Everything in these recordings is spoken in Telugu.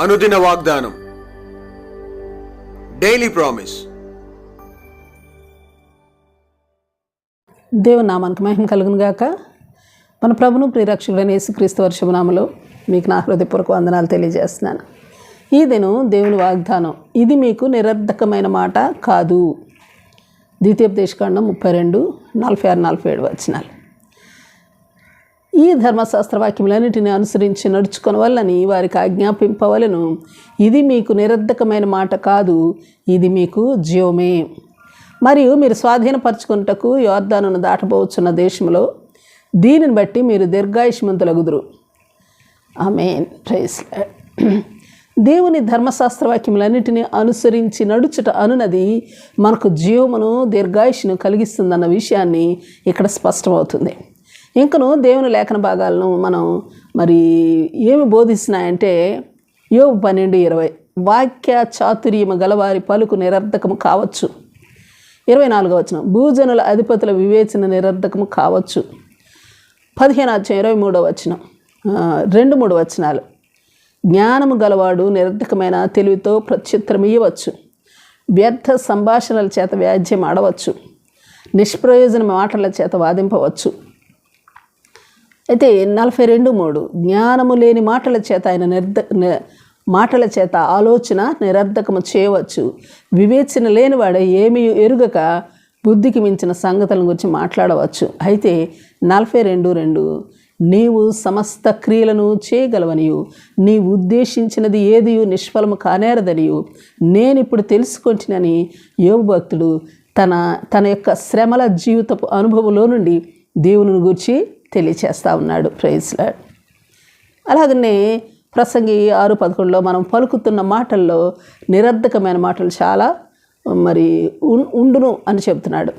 అనుదిన వాగ్దానం. డైలీ ప్రామిస్ దేవుని నామానికి మహిమ కలుగును గాక. మన ప్రభును ప్రియరక్షకుడైన యేసుక్రీస్తు వర్షభనామలో మీకు నా హృదయపూర్వక వందనాలు తెలియజేస్తున్నాను. ఈ దినం దేవుని వాగ్దానం. ఇది మీకు నిరర్ధకమైన మాట కాదు. ద్వితీయోపదేశకాండం ముప్పై రెండు నలభై ఆరు నలభై ఏడు వచ్చినాలు ఈ ధర్మశాస్త్ర వాక్యములన్నిటిని అనుసరించి నడుచుకుని వల్లని వారికి ఆజ్ఞాపింపవలను. ఇది మీకు నిరర్ధకమైన మాట కాదు ఇది మీకు జీవమే. మరియు మీరు స్వాధీనపరచుకున్నటకు యోర్ధానును దాటబోచున్న దేశంలో దీనిని బట్టి మీరు దీర్ఘాయుష్మంతులగుదురు. ఆమెన్. ప్రైస్ దేవుని ధర్మశాస్త్ర వాక్యములన్నిటిని అనుసరించి నడుచుట అనునది మనకు జీవమును దీర్ఘాయుషును కలిగిస్తుందన్న విషయాన్ని ఇక్కడ స్పష్టమవుతుంది. ఇంకను దేవుని లేఖన భాగాలను మనం మరి ఏమి బోధిస్తున్నాయంటే యోగు పన్నెండు ఇరవై వాక్య చాతుర్యము గలవారి పలుకు నిరర్ధకము కావచ్చు. ఇరవై నాలుగో వచ్చిన భూజనుల అధిపతుల వివేచన నిరర్ధకము కావచ్చు. పదిహేను వచ్చిన ఇరవై మూడో వచనం రెండు మూడు వచనాలు. జ్ఞానము గలవాడు నిరర్ధకమైన తెలివితో ప్రత్యుత్తరం ఇవ్వచ్చు వ్యర్థ సంభాషణల చేత వ్యాజ్యం ఆడవచ్చు. నిష్ప్రయోజన మాటల చేత వాదింపవచ్చు. అయితే నలభై రెండు మూడు. జ్ఞానము లేని మాటల చేత ఆయన నిర్ధ మాటల చేత ఆలోచన నిరర్ధకము చేయవచ్చు. వివేచన లేనివాడే ఏమీ ఎరుగక బుద్ధికి మించిన సంగతుల గురించి మాట్లాడవచ్చు. అయితే నలభై రెండు రెండు. నీవు సమస్త క్రియలను చేయగలవనియు. నీ ఉద్దేశించినది ఏది నిష్ఫలము కానేరదనియు. నేను ఇప్పుడు తెలుసుకుంటునని యోగు భక్తుడు తన తన యొక్క శ్రమల జీవితపు అనుభవంలో నుండి దేవుని గురించి తెలియచేస్తూ ఉన్నాడు. ప్రైజ్లా అలాగనే ప్రసంగి ఆరు పదకొండులో మనం పలుకుతున్న మాటల్లో నిరర్ధకమైన మాటలు చాలా మరి ఉండును అని చెబుతున్నాడు.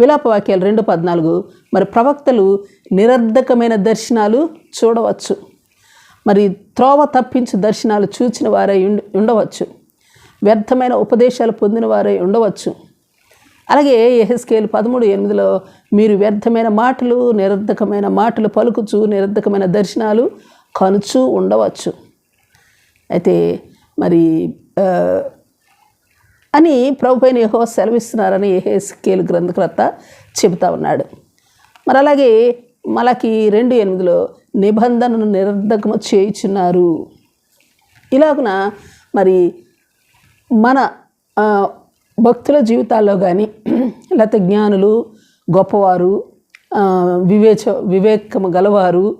విలాప వాక్యాలు రెండు పద్నాలుగు. మరి ప్రవక్తలు నిరర్ధకమైన దర్శనాలు చూడవచ్చు. మరి త్రోవ తప్పించు దర్శనాలు చూచిన వారై ఉండవచ్చు. వ్యర్థమైన ఉపదేశాలు పొందిన వారై ఉండవచ్చు. అలాగే ఎహెస్కేలు పదమూడు ఎనిమిదిలో మీరు వ్యర్థమైన మాటలు నిరర్ధకమైన మాటలు పలుకుచు నిరర్ధకమైన దర్శనాలు కనుచు ఉండవచ్చు. అయితే మరి అని ప్రభు పైన ఏహో సెలవిస్తున్నారని ఎహెస్కేల్ గ్రంథకర్త చెబుతా ఉన్నాడు. మరి అలాగే మనకి రెండు ఎనిమిదిలో నిబంధనను నిరర్ధకము చేయుచున్నారు. ఇలాగున మరి మన భక్తుల జీవితాల్లో కానీ లేకపోతే జ్ఞానులు గొప్పవారు వివేచ వివేకము గలవారు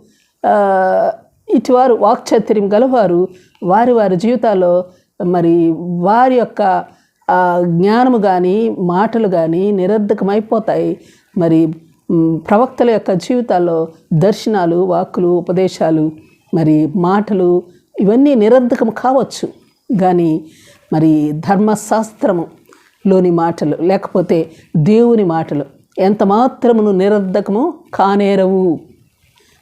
ఇటువారు వాక్చాతుర్యం గలవారు వారి వారి జీవితాల్లో మరి వారి యొక్క జ్ఞానము కానీ మాటలు కానీ నిరర్ధకమైపోతాయి. మరి ప్రవక్తల యొక్క జీవితాల్లో దర్శనాలు వాక్కులు ఉపదేశాలు మరి మాటలు ఇవన్నీ నిరర్ధకం కావచ్చు. కానీ మరి ధర్మశాస్త్రము లోని మాటలు లేకపోతే దేవుని మాటలు. ఎంత మాత్రమును నిరర్ధకము కానేరవు.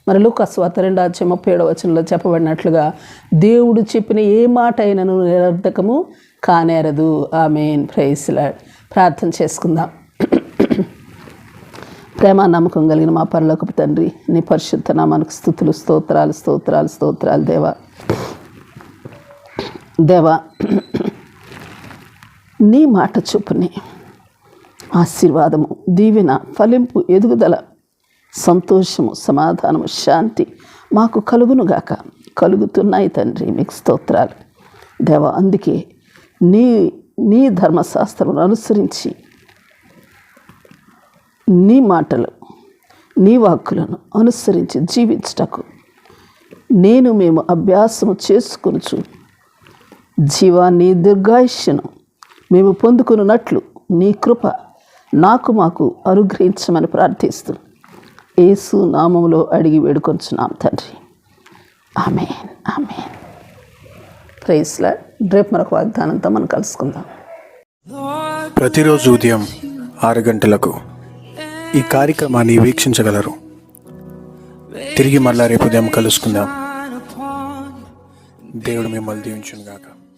మరి లూకాస్వాత రెండు అధ్యాయం ముప్పై ఏడవ వచనంలో చెప్పబడినట్లుగా దేవుడు చెప్పిన ఏ మాట అయినను నిరర్ధకము కానేరదు. ఆమెన్. ప్రైస్లా ప్రార్థన చేసుకుందాం. ప్రేమ నమ్మకం కలిగిన మా పరలోకపు తండ్రి నీ పరిశుద్ధ నామానికి స్థుతులు స్తోత్రాలు స్తోత్రాలు స్తోత్రాలు దేవా. దేవా నీ మాట చొప్పునే. ఆశీర్వాదము దీవెన ఫలింపు ఎదుగుదల సంతోషము సమాధానము శాంతి మాకు కలుగునుగాక కలుగుతున్నాయి తండ్రి మీకు స్తోత్రాలు. దేవ అందుకే నీ నీ ధర్మశాస్త్రం అనుసరించి నీ మాటలు నీ వాక్కులను అనుసరించి జీవించటకు నేను మేము అభ్యాసము చేసుకొనుచు జీవాన్ని దీర్ఘాయుష్యను మేము పొందుకున్నట్లు నీ కృప నాకు మాకు అనుగ్రహించమని ప్రార్థిస్తూ యేసు నామంలో అడిగి వేడుకొంచున్నాం తండ్రి. Amen amen. ప్రైస్లా రేపు మరొక వాగ్దానంతో మనం కలుసుకుందాం. ప్రతిరోజు ఉదయం ఆరు గంటలకు ఈ కార్యక్రమాన్ని వీక్షించగలరు. తిరిగి మళ్ళా రేపు ఉదయం కలుసుకుందాం. దేవుడు మిమ్మల్ని దీవించును గాక